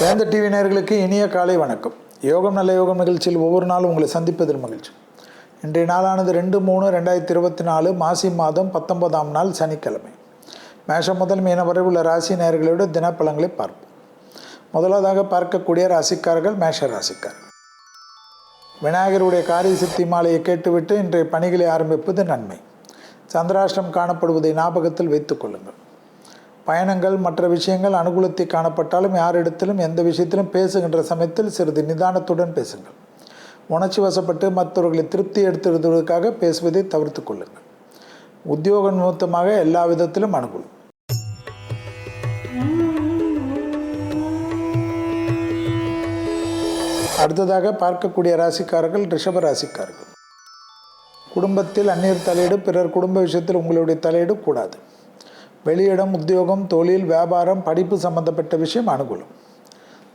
வேந்த TV நேர்களுக்கு இனிய காலை வணக்கம். யோகம் நல்ல யோகம் நிகழ்ச்சியில் ஒவ்வொரு நாளும் உங்களை சந்திப்பதில் மகிழ்ச்சி. இன்றைய நாளானது ரெண்டு மூணு ரெண்டாயிரத்தி இருபத்தி நாலு மாசி மாதம் பத்தொன்பதாம் நாள் சனிக்கிழமை. மேஷம் முதல் மீன வரை உள்ள ராசி நேர்களோட தினப்பலங்களை பார்ப்போம். முதலாவதாக பார்க்கக்கூடிய ராசிக்காரர்கள் மேஷ ராசிக்காரர்கள் விநாயகருடைய காரிய சித்தி மாலையை கேட்டுவிட்டு இன்றைய பணிகளை ஆரம்பிப்பது நன்மை. சந்திராஷ்டம் காணப்படுவதை ஞாபகத்தில் வைத்துக் கொள்ளுங்கள். பயணங்கள் மற்ற விஷயங்கள் அனுகூலத்தை காணப்பட்டாலும் யாரிடத்திலும் எந்த விஷயத்திலும் பேசுகின்ற சமயத்தில் சிறிது நிதானத்துடன் பேசுங்கள். உணர்ச்சி வசப்பட்டு மற்றவர்களை திருப்தி எடுத்துவதற்காக பேசுவதை தவிர்த்து கொள்ளுங்கள். உத்தியோக நிமித்தமாக எல்லா விதத்திலும் அனுகூலம். அடுத்ததாக பார்க்கக்கூடிய ராசிக்காரர்கள் ரிஷப ராசிக்காரர்கள். குடும்பத்தில் அந்நியர் தலையீடு பிறர் குடும்ப விஷயத்தில் உங்களுடைய தலையீடு கூடாது. வெளியிடம் உத்தியோகம் தொழில் வியாபாரம் படிப்பு சம்பந்தப்பட்ட விஷயம் அனுகூலம்.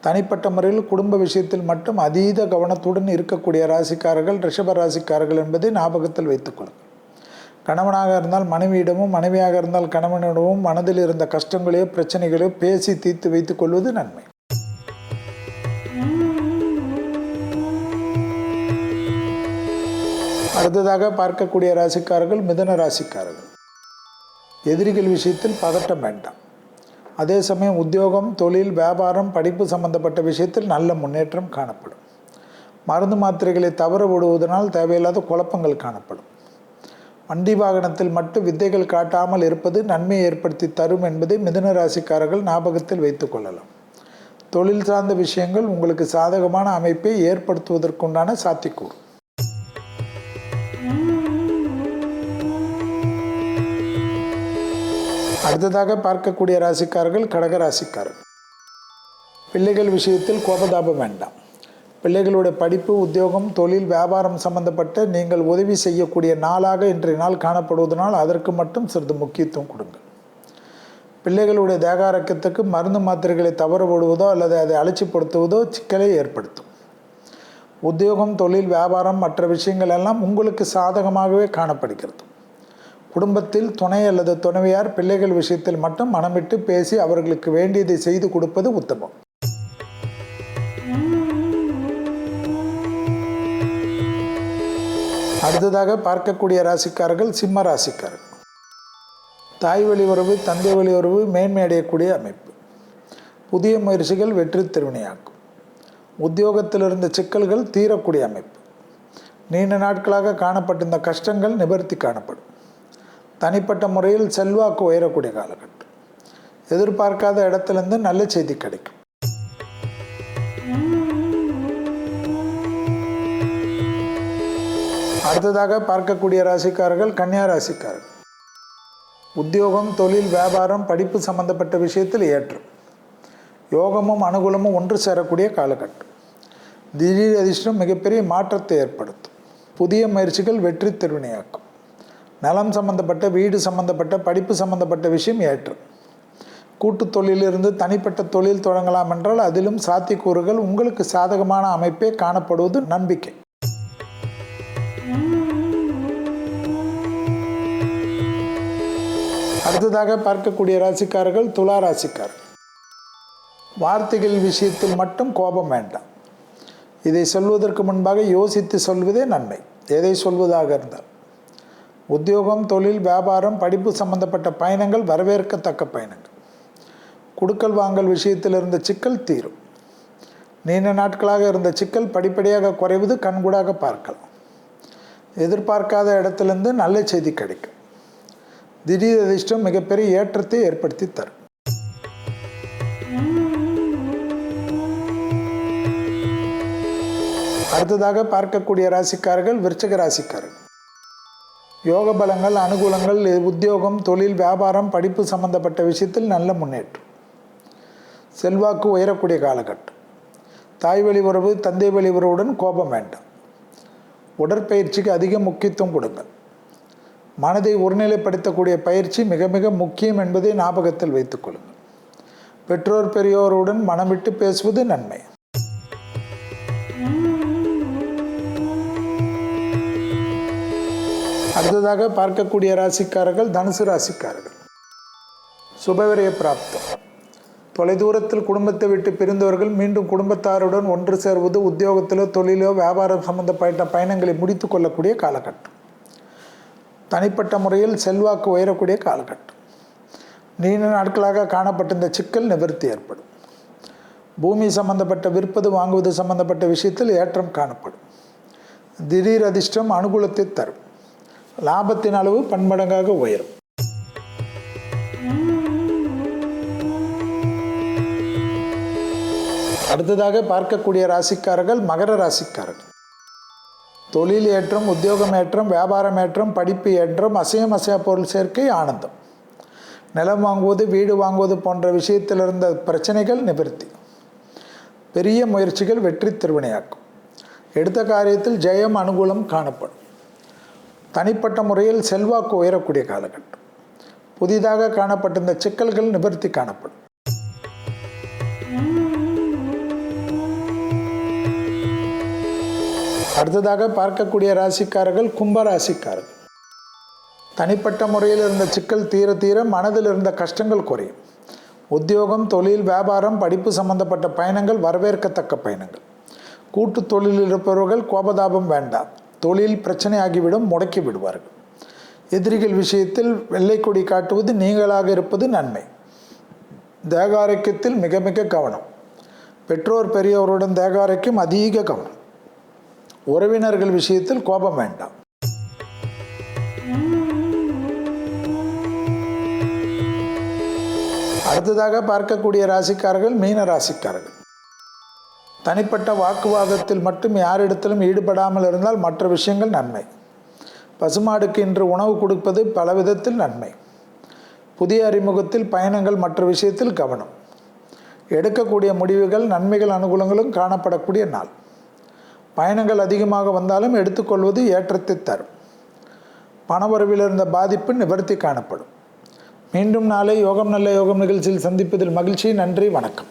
தனிப்பட்ட முறையில் குடும்ப விஷயத்தில் மட்டும் அதீத கவனத்துடன் இருக்கக்கூடிய ராசிக்காரர்கள் ரிஷப ராசிக்காரர்கள் என்பதை ஞாபகத்தில் வைத்துக்கொள்ளுங்கள் கணவனாக இருந்தால் மனைவியிடமும் மனைவியாக இருந்தால் கணவனிடமும் மனதில் இருந்த கஷ்டங்களையோ பிரச்சனைகளையோ பேசி தீர்த்து வைத்துக் கொள்வது நன்மை. அடுத்ததாக பார்க்கக்கூடிய ராசிக்காரர்கள் மிதன ராசிக்காரர்கள். எதிரிகள் விஷயத்தில் பதட்டம் வேண்டாம். அதே சமயம் உத்தியோகம் தொழில் வியாபாரம் படிப்பு சம்பந்தப்பட்ட விஷயத்தில் நல்ல முன்னேற்றம் காணப்படும். மருந்து மாத்திரைகளை தவற விடுவதனால் தேவையில்லாத குழப்பங்கள் காணப்படும். வண்டி வாகனத்தில் மட்டும் வித்தைகள் காட்டாமல் இருப்பது நன்மையை ஏற்படுத்தி தரும் என்பதை மிதுன ராசிக்காரர்கள் ஞாபகத்தில் வைத்துக் கொள்ளலாம். தொழில் சார்ந்த விஷயங்கள் உங்களுக்கு சாதகமான அமைப்பை ஏற்படுத்துவதற்குண்டான சாத்தியக்கூறு. அடுத்ததாக பார்க்கக்கூடிய ராசிக்காரர்கள் கடக ராசிக்காரர்கள் பிள்ளைகள் விஷயத்தில் கோபதாபம் வேண்டாம். பிள்ளைகளுடைய படிப்பு உத்தியோகம் தொழில் வியாபாரம் சம்பந்தப்பட்ட நீங்கள் உதவி செய்யக்கூடிய நாளாக இன்றைய நாள் காணப்படுவதனால் அதற்கு மட்டும் சிறிது முக்கியத்துவம் கொடுங்கள் பிள்ளைகளுடைய தேகாரக்கத்துக்கு மருந்து மாத்திரைகளை தவற விடுவதோ அல்லது அதை அலட்சிப்படுத்துவதோ சிக்கலை ஏற்படுத்தும். உத்தியோகம் தொழில் வியாபாரம் மற்ற விஷயங்கள் எல்லாம் உங்களுக்கு சாதகமாகவே காணப்படுகிறது. குடும்பத்தில் துணை அல்லது துணைவியார் பிள்ளைகள் விஷயத்தில் மட்டும் மனமிட்டு பேசி அவர்களுக்கு வேண்டியதை செய்து கொடுப்பது உத்தமம். அடுத்ததாக பார்க்கக்கூடிய ராசிக்காரர்கள் சிம்ம ராசிக்காரர்கள். தாய் வழி உறவு தந்தை வழி உறவு மேன்மை அடையக்கூடிய அமைப்பு. புதிய முயற்சிகள் வெற்றி திருவினையாக்கும். உத்தியோகத்தில் இருந்த சிக்கல்கள் தீரக்கூடிய அமைப்பு. நீண்ட நாட்களாக காணப்பட்டிருந்த கஷ்டங்கள் நிவர்த்தி காணப்படும். தனிப்பட்ட முறையில் செல்வாக்கு உயரக்கூடிய காலகட்டம். எதிர்பார்க்காத இடத்துலேருந்து நல்ல செய்தி கிடைக்கும். அடுத்ததாக பார்க்கக்கூடிய ராசிக்காரர்கள் கன்னியா ராசிக்காரர்கள். உத்தியோகம் தொழில் வியாபாரம் படிப்பு சம்பந்தப்பட்ட விஷயத்தில் ஏற்றம். யோகமும் அனுகூலமும் ஒன்று சேரக்கூடிய காலகட்டம். திடீர் அதிர்ஷ்டம் மிகப்பெரிய மாற்றத்தை ஏற்படுத்தும். புதிய முயற்சிகள் வெற்றி திருவினையாக்கும். நலம் சம்பந்தப்பட்ட வீடு சம்பந்தப்பட்ட படிப்பு சம்பந்தப்பட்ட விஷயம் ஏற்று. கூட்டு தொழிலிருந்து தனிப்பட்ட தொழில் தொடங்கலாம் என்றால் அதிலும் சாத்தியக்கூறுகள் உங்களுக்கு சாதகமான அமைப்பே காணப்படுவது நம்பிக்கை. அடுத்ததாக பார்க்கக்கூடிய ராசிக்காரர்கள் துலா ராசிக்கார். வார்த்தைகள் விஷயத்தில் மட்டும் கோபம் வேண்டாம். இதை சொல்வதற்கு முன்பாக யோசித்து சொல்வதே நன்மை. எதை சொல்வதாக இருந்தால் உத்தியோகம் தொழில் வியாபாரம் படிப்பு சம்பந்தப்பட்ட பயணங்கள் வரவேற்கத்தக்க பயணங்கள். குடுக்கல் வாங்கல் விஷயத்தில் இருந்த சிக்கல் தீரும். நீண்ட நாட்களாக இருந்த சிக்கல் படிப்படியாக குறைவது கண்கூடாக பார்க்கலாம். எதிர்பார்க்காத இடத்துலேருந்து நல்ல செய்தி கிடைக்கும். திடீர் அதிர்ஷ்டம் மிகப்பெரிய ஏற்றத்தை ஏற்படுத்தி தரும். அடுத்ததாக பார்க்கக்கூடிய ராசிக்காரர்கள் விருச்சக ராசிக்காரர்கள். யோக பலங்கள் அனுகூலங்கள் உத்தியோகம் தொழில் வியாபாரம் படிப்பு சம்பந்தப்பட்ட விஷயத்தில் நல்ல முன்னேற்றம். செல்வாக்கு உயரக்கூடிய காலகட்டம். தாய் வழி உறவு தந்தை வழி உறவுடன் கோபம் வேண்டாம். உடற்பயிற்சிக்கு அதிக முக்கியத்துவம் கொடுங்கள். மனதை ஒருநிலைப்படுத்தக்கூடிய பயிற்சி மிக மிக முக்கியம் என்பதை ஞாபகத்தில் வைத்துக் கொள்ளுங்கள். பெற்றோர் பெரியோருடன் மனம் விட்டு பேசுவது நன்மை. அடுத்ததாக பார்க்கக்கூடிய ராசிக்காரர்கள் தனுசு ராசிக்காரர்கள். சுபவிரய பிராப்தம். தொலைதூரத்தில் குடும்பத்தை விட்டு பிரிந்தவர்கள் மீண்டும் குடும்பத்தாருடன் ஒன்று சேர்வது உத்தியோகத்திலோ தொழிலோ வியாபாரம் சம்பந்தப்பட்ட பயணங்களை முடித்து கொள்ளக்கூடிய காலகட்டம். தனிப்பட்ட முறையில் செல்வாக்கு உயரக்கூடிய காலகட்டம். நீண்ட நாட்களாக காணப்பட்டிருந்த சிக்கல் நிவர்த்தி ஏற்படும். பூமி சம்பந்தப்பட்ட விற்பது வாங்குவது சம்பந்தப்பட்ட விஷயத்தில் ஏற்றம் காணப்படும். திடீர் அதிர்ஷ்டம் அனுகூலத்தை தரும். லாபத்தின் அளவு பன்மடங்காக உயரும். அடுத்ததாக பார்க்கக்கூடிய ராசிக்காரர்கள் மகர ராசிக்காரர்கள். தொழில் ஏற்றம் உத்தியோகம் ஏற்றம் வியாபாரம் ஏற்றம் படிப்பு ஏற்றம் அசையம் அசையா பொருள் சேர்க்கை ஆனந்தம். நிலம் வாங்குவது வீடு வாங்குவது போன்ற விஷயத்தில் இருந்த பிரச்சனைகள் நிவர்த்தி. பெரிய முயற்சிகள் வெற்றி திருவினையாக்கும். எடுத்த காரியத்தில் ஜெயம் அனுகூலம் காணப்படும். தனிப்பட்ட முறையில் செல்வாக்கு உயரக்கூடிய காலகட்டம். புதிதாக காணப்பட்டிருந்த சிக்கல்கள் நிவர்த்தி காணப்படும். அடுத்ததாக பார்க்கக்கூடிய ராசிக்காரர்கள் கும்ப ராசிக்காரர்கள் தனிப்பட்ட முறையில் இருந்த சிக்கல் தீர தீர மனதில் இருந்த கஷ்டங்கள் குறையும். உத்தியோகம் தொழில் வியாபாரம் படிப்பு சம்பந்தப்பட்ட பயணங்கள் வரவேற்கத்தக்க பயணங்கள். கூட்டு தொழிலில் இருப்பவர்கள் கோபதாபம் வேண்டாம். தொழில் பிரச்சனை ஆகிவிடும் முடக்கி விடுவார்கள். எதிரிகள் விஷயத்தில் வெள்ளை கொடி காட்டுவது நீங்களாக இருப்பது நன்மை. தேகாரக்கியத்தில் மிக மிக கவனம். பெற்றோர் பெரியவருடன் தேகாரக்கியம் அதிக கவனம். உறவினர்கள் விஷயத்தில் கோபம் வேண்டாம். அடுத்ததாக பார்க்கக்கூடிய ராசிக்காரர்கள் மீன ராசிக்காரர்கள். தனிப்பட்ட வாக்குவாதத்தில் மட்டும் யாரிடத்திலும் ஈடுபடாமல் இருந்தால் மற்ற விஷயங்கள் நன்மை. பசுமாடுக்கு இன்று உணவு கொடுப்பது பல விதத்தில் நன்மை. புதிய அறிமுகத்தில் பயணங்கள் மற்ற விஷயத்தில் கவனம். எடுக்கக்கூடிய முடிவுகள் நன்மைகள் அனுகூலங்களும் காணப்படக்கூடிய நாள். பயணங்கள் அதிகமாக வந்தாலும் எடுத்துக்கொள்வது ஏற்றத்தை தரும். பணவரவில் இருந்த பாதிப்பு நிவர்த்தி காணப்படும். மீண்டும் நாளை யோகம் நல்ல யோகம் நிகழ்ச்சியில் சந்திப்பதில் மகிழ்ச்சி. நன்றி வணக்கம்.